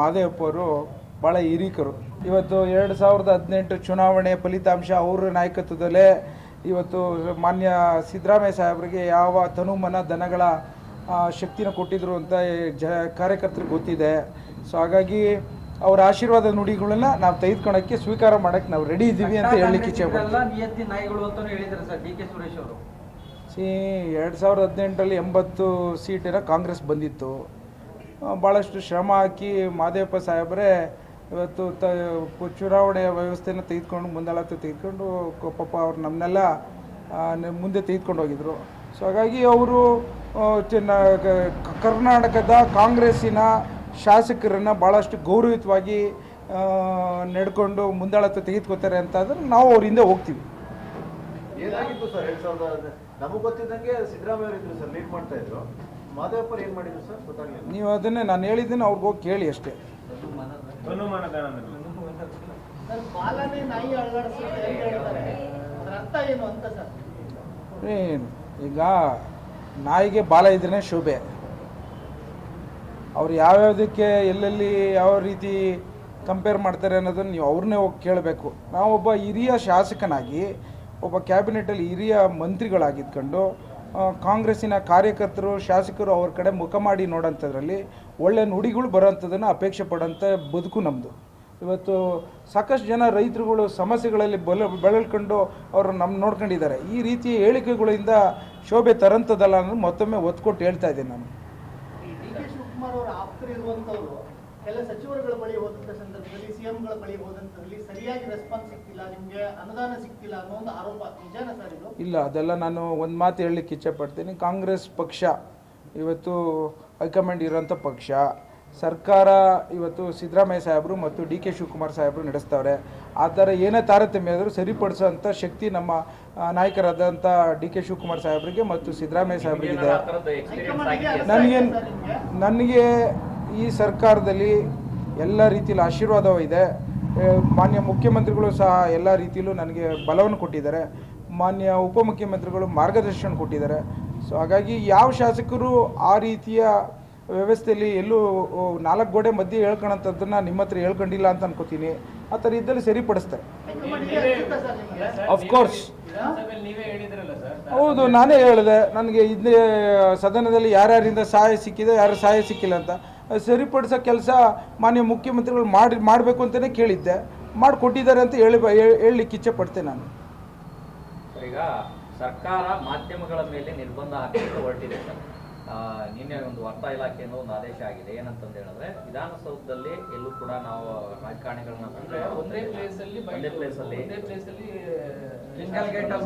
ಮಾದೇವಪ್ಪ ಅವರು ಭಾಳ ಹಿರೀಕರು. ಇವತ್ತು ಎರಡು ಸಾವಿರದ ಹದಿನೆಂಟು ಚುನಾವಣೆ ಫಲಿತಾಂಶ ಅವರ ನಾಯಕತ್ವದಲ್ಲೇ ಇವತ್ತು ಮಾನ್ಯ ಸಿದ್ದರಾಮಯ್ಯ ಸಾಹೇಬರಿಗೆ ಯಾವ ತನುಮನ ದನಗಳ ಶಕ್ತಿನ ಕೊಟ್ಟಿದ್ರು ಅಂತ ಜ ಕಾರ್ಯಕರ್ತರಿಗೆ ಗೊತ್ತಿದೆ. ಸೊ ಹಾಗಾಗಿ ಅವರ ಆಶೀರ್ವಾದ ನುಡಿಗಳನ್ನ ನಾವು ತೆಗೆದುಕೊಳ್ಳೋಕ್ಕೆ ಸ್ವೀಕಾರ ಮಾಡೋಕ್ಕೆ ನಾವು ರೆಡಿ ಇದ್ದೀವಿ ಅಂತ ಹೇಳಲಿಕ್ಕೆ ಇಚ್ಛೆ ಸಿ ಎರಡು ಸಾವಿರದ ಹದಿನೆಂಟರಲ್ಲಿ ಎಂಬತ್ತು ಸೀಟಿನ ಕಾಂಗ್ರೆಸ್ ಬಂದಿತ್ತು. ಭಾಳಷ್ಟು ಶ್ರಮ ಹಾಕಿ ಮಾದೇವಪ್ಪ ಸಾಹೇಬರೇ ಇವತ್ತು ತ ಚುನಾವಣೆಯ ವ್ಯವಸ್ಥೆನ ತೆಗೆದುಕೊಂಡು ಮುಂದಾಳತ್ತ ತೆಗೆದುಕೊಂಡು ಪಾಪ ಅವ್ರು ನಮ್ಮನ್ನೆಲ್ಲ ಮುಂದೆ ತೆಗೆದುಕೊಂಡು ಹೋಗಿದ್ರು ಸೊ ಹಾಗಾಗಿ ಅವರು ಕರ್ನಾಟಕದ ಕಾಂಗ್ರೆಸ್ಸಿನ ಶಾಸಕರನ್ನು ಭಾಳಷ್ಟು ಗೌರವಯುತವಾಗಿ ಆ, ನಡ್ಕೊಂಡು ಮುಂದಾಳತ್ತ ತೆಗೆದುಕೊತಾರೆ ಅಂತಂದ್ರೆ ನಾವು ಅವ್ರ ಹಿಂದೆ ಹೋಗ್ತೀವಿ. ಏನಾಗಿತ್ತು ಸರ್ ನಮಗ್ ಗೊತ್ತಿದ್ದಂಗೆ ಸಿದ್ದರಾಮಯ್ಯ ಸರ್ ಲೀಡ್ ಮಾಡ್ತಾ ಇದ್ರು. ಮಾದೇವಪ್ಪರ್ ಏನ್ ಮಾಡಿದ್ರು ಸರ್? ಗೊತ್ತಾಗ್ಲಿಲ್ಲ. ನೀವು ಅದನ್ನೇ ನಾನು ಹೇಳಿದ್ದೀನಿ ಅವ್ರಿಗೆ ಹೋಗಿ ಕೇಳಿ ಅಷ್ಟೇ. ಸರ್ ಬಾಲನೇ ನಾಯಿ ಅಳಗಾಡಿಸುತ್ತೆ ಅಂತ ಹೇಳ್ತಾರೆ ಅದ್ರ ಅರ್ಥ ಏನು ಅಂತ ಸರ್? ಏನು? ಈಗ ನಾಯಿಗೆ ಬಾಲ ಇದ್ರೇ ಶೋಭೆ. ಅವ್ರು ಯಾವ್ಯಾವುದಕ್ಕೆ ಎಲ್ಲೆಲ್ಲಿ ಯಾವ ರೀತಿ ಕಂಪೇರ್ ಮಾಡ್ತಾರೆ ಅನ್ನೋದನ್ನು ನೀವು ಅವ್ರನ್ನೇ ಹೋಗಿ ಕೇಳಬೇಕು. ನಾವೊಬ್ಬ ಹಿರಿಯ ಶಾಸಕನಾಗಿ ಒಬ್ಬ ಕ್ಯಾಬಿನೆಟಲ್ಲಿ ಹಿರಿಯ ಮಂತ್ರಿಗಳಾಗಿದ್ಕೊಂಡು ಕಾಂಗ್ರೆಸ್ಸಿನ ಕಾರ್ಯಕರ್ತರು, ಶಾಸಕರು ಅವ್ರ ಕಡೆ ಮುಖ ಮಾಡಿ ನೋಡೋಂಥದ್ರಲ್ಲಿ ಒಳ್ಳೆ ನುಡಿಗಳು ಬರೋಂಥದ್ದನ್ನು ಅಪೇಕ್ಷೆ ಪಡೋಂಥ ಬದುಕು ನಮ್ಮದು ಇವತ್ತು ಸಾಕಷ್ಟು ಜನ ರೈತರುಗಳು ಸಮಸ್ಯೆಗಳಲ್ಲಿ ಬಲ ಬಳಲ್ಕೊಂಡು ಅವರು ನಮ್ಮ ನೋಡ್ಕೊಂಡಿದ್ದಾರೆ. ಈ ರೀತಿಯ ಹೇಳಿಕೆಗಳಿಂದ ಶೋಭೆ ತರಂಥದ್ದಲ್ಲ ಅನ್ನೋದು ಮತ್ತೊಮ್ಮೆ ಒತ್ತು ಕೊಟ್ಟು ಹೇಳ್ತಾ ಇದ್ದೀನಿ ನಾನು. ಕೆಲ ಸಚಿವರುಗಳ ಬಳಿ ಹೋದಂತ ಸಂದರ್ಭದಲ್ಲಿ ಸಿಎಂಗಳ ಬಳಿ ಹೋದಂತದಲ್ಲಿ ಸರಿಯಾಗಿ ರೆಸ್ಪಾನ್ಸ್ ಸಿಕ್ತಿಲ್ಲ ನಿಮ್ಗೆ ಅನುದಾನ ಸಿಕ್ತಿಲ್ಲ ಅನ್ನೋ ಒಂದು ಆರೋಪ ನಿಜಾನ ಸರ್ ಇದು? ಇಲ್ಲ ಅದೆಲ್ಲ ನಾನು ಒಂದು ಮಾತು ಹೇಳಲಿಕ್ಕೆ ಇಚ್ಛೆಪಡ್ತೀನಿ ಕಾಂಗ್ರೆಸ್ ಪಕ್ಷ ಇವತ್ತು ಹೈಕಮಾಂಡ್ ಇರೋಂಥ ಪಕ್ಷ ಸರ್ಕಾರ ಇವತ್ತು ಸಿದ್ದರಾಮಯ್ಯ ಸಾಹೇಬರು ಮತ್ತು ಡಿ ಕೆ ಶಿವಕುಮಾರ್ ಸಾಹೇಬರು ನಡೆಸ್ತವ್ರೆ. ಆ ಥರ ಏನೇ ತಾರತಮ್ಯ ಆದರೂ ಸರಿಪಡಿಸೋಂಥ ಶಕ್ತಿ ನಮ್ಮ ನಾಯಕರಾದಂಥ ಡಿ ಕೆ ಶಿವಕುಮಾರ್ ಸಾಹೇಬರಿಗೆ ಮತ್ತು ಸಿದ್ದರಾಮಯ್ಯ ಸಾಹೇಬರಿಗೆ ಇದೆ ನನಗೆ ನನಗೆ ಈ ಸರ್ಕಾರದಲ್ಲಿ ಎಲ್ಲ ರೀತಿಯಲ್ಲಿ ಆಶೀರ್ವಾದವೂ ಇದೆ. ಮಾನ್ಯ ಮುಖ್ಯಮಂತ್ರಿಗಳು ಸಹ ಎಲ್ಲ ರೀತಿಯಲ್ಲೂ ನನಗೆ ಬಲವನ್ನು ಕೊಟ್ಟಿದ್ದಾರೆ. ಮಾನ್ಯ ಉಪಮುಖ್ಯಮಂತ್ರಿಗಳು ಮಾರ್ಗದರ್ಶನ ಕೊಟ್ಟಿದ್ದಾರೆ. ಸೊ ಹಾಗಾಗಿ ಯಾವ ಶಾಸಕರು ಆ ರೀತಿಯ ವ್ಯವಸ್ಥೆಯಲ್ಲಿ ಎಲ್ಲೂ ನಾಲ್ಕು ಗೋಡೆ ಮಧ್ಯೆ ಹೇಳ್ಕೊಳಂಥದ್ದನ್ನು ನಿಮ್ಮ ಹತ್ರ ಹೇಳ್ಕೊಂಡಿಲ್ಲ ಅಂತ ಅನ್ಕೋತೀನಿ. ಆ ಥರ ಇದ್ದಲ್ಲಿ ಸರಿಪಡಿಸ್ತಾರೆ. ಅಫ್ಕೋರ್ಸ್ ಹೌದು ನಾನೇ ಹೇಳಿದೆ. ನನಗೆ ಇದೇ ಸದನದಲ್ಲಿ ಯಾರ್ಯಾರಿಂದ ಸಹಾಯ ಸಿಕ್ಕಿದೆ ಯಾರು ಸಹಾಯ ಸಿಕ್ಕಿಲ್ಲ ಅಂತ. ಸರಿಪಡಿಸೋ ಕೆಲಸ ಮಾನ್ಯ ಮುಖ್ಯಮಂತ್ರಿಗಳು ಮಾಡಿ ಮಾಡಬೇಕು ಅಂತಲೇ ಕೇಳಿದ್ದೆ. ಮಾಡಿಕೊಟ್ಟಿದ್ದಾರೆ ಅಂತ ಹೇಳಿ ಹೇಳಲಿಕ್ಕೆ ಇಚ್ಛೆ ಪಡ್ತೇನೆ ನಾನು. ಈಗ ಸರ್ಕಾರ ಮಾಧ್ಯಮಗಳ ಮೇಲೆ ನಿರ್ಬಂಧ ಹಾಕಲಿಕ್ಕೆ ಹೊರಟಿದೆ ಸರ್. ನಿನ್ನೆ ಒಂದು ವಾರ್ತಾ ಇಲಾಖೆಯಿಂದ ಒಂದು ಆದೇಶ ಆಗಿದೆ. ಏನಂತಂದು ಹೇಳಿದ್ರೆ ವಿಧಾನಸೌಧದಲ್ಲಿ ಎಲ್ಲೂ ಕೂಡ ನಾವು ರಾಜಕಾರಣಿಗಳನ್ನ ಒಂದೇ ಪ್ಲೇಸ್ ಅಲ್ಲಿ ಒಂದೇ ಪ್ಲೇಸ್ ಅಲ್ಲಿ ಒಂದೇ ಪ್ಲೇಸ್ ಅಲ್ಲಿ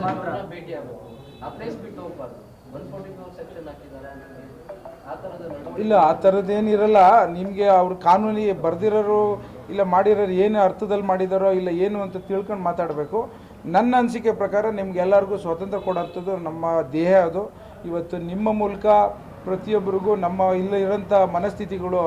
ಮಾತ್ರ. ಭೇಟಿ ಆಗಬೇಕು. ಆ ಪ್ಲೇಸ್ ಬಿಟ್ಟು ಹೋಗ್ಬಾರ್ದು. ಒನ್ ಫೋರ್ಟಿ ಫೋರ್ ಸೆಕ್ಷನ್ ಹಾಕಿದ್ದಾರೆ ಇಲ್ಲ, ಆ ಥರದ್ದೇನಿರಲ್ಲ ನಿಮಗೆ ಅವ್ರು ಕಾನೂನಿ ಬರೆದಿರೋರು ಇಲ್ಲ ಮಾಡಿರೋರು ಏನು ಅರ್ಥದಲ್ಲಿ ಮಾಡಿದಾರೋ ಇಲ್ಲ ಏನು ಅಂತ ತಿಳ್ಕೊಂಡು ಮಾತಾಡಬೇಕು. ನನ್ನ ಅನಿಸಿಕೆ ಪ್ರಕಾರ ನಿಮ್ಗೆಲ್ಲರಿಗೂ ಸ್ವಾತಂತ್ರ್ಯ ಕೊಡೋಂಥದ್ದು ನಮ್ಮ ದೇಹ ಅದು. ಇವತ್ತು ನಿಮ್ಮ ಮೂಲಕ ಪ್ರತಿಯೊಬ್ಬರಿಗೂ ನಮ್ಮ ಇಲ್ಲ ಇರೋಂಥ ಮನಸ್ಥಿತಿಗಳು